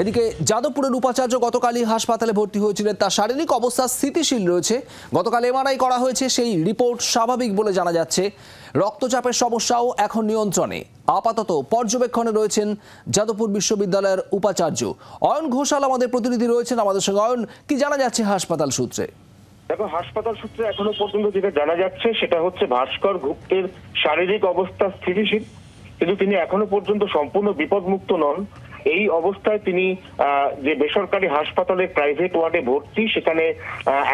এদিকে যাদবপুরের উপাচার্য গতকালই হাসপাতালে ভর্তি হয়েছিলেন। তার শারীরিক অবস্থা স্থিতিশীল রয়েছে। গতকাল এমআরআই করা হয়েছে, সেই রিপোর্ট স্বাভাবিক বলে জানা যাচ্ছে। রক্তচাপের সমস্যাও এখন নিয়ন্ত্রণে। আপাতত পর্যবেক্ষণে রয়েছেন যাদবপুর বিশ্ববিদ্যালয়ের উপাচার্য। অয়ন ঘোষাল আমাদের প্রতিনিধি রয়েছেন। আমাদের সঙ্গে অয়ন, কি জানা যাচ্ছে হাসপাতাল সূত্রে? দেখো, হাসপাতাল সূত্রে এখনও পর্যন্ত যেটা জানা যাচ্ছে, সেটা হচ্ছে ভাস্কর গুপ্তের শারীরিক অবস্থা স্থিতিশীল। কিন্তু তিনি এখনও পর্যন্ত সম্পূর্ণ বিপদমুক্ত নন। এই অবস্থায় তিনি যে বেসরকারি হাসপাতালে প্রাইভেট ওয়ার্ডে ভর্তি, সেখানে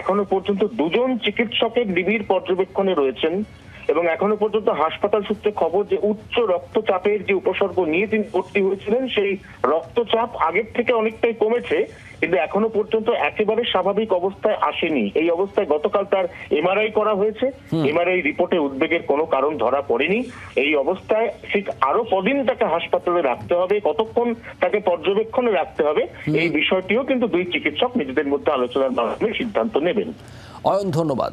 এখনও পর্যন্ত দুজন চিকিৎসকের নিবিড় পর্যবেক্ষণে রয়েছেন। এবং এখনও পর্যন্ত হাসপাতাল সূত্রে খবর যে উচ্চ রক্তচাপের যে উপসর্গ নিয়ে তিনি ভর্তি হয়েছিলেন সেই রক্তচাপ আগের থেকে অনেকটাই কমেছে কিন্তু এখনও পর্যন্ত একেবারে স্বাভাবিক অবস্থায় আসেনি। এই অবস্থায় গতকাল তার এমআরআই করা হয়েছে। এমআরআই রিপোর্টে উদ্বেগের কোনো কারণ ধরা পড়েনি। এই অবস্থায় ঠিক আরও কদিন তাকে হাসপাতালে রাখতে হবে কতক্ষণ তাকে পর্যবেক্ষণে রাখতে হবে এই বিষয়টিও কিন্তু দুই চিকিৎসক নিজেদের মধ্যে আলোচনার মাধ্যমে সিদ্ধান্ত নেবেন। অয়ন ধন্যবাদ।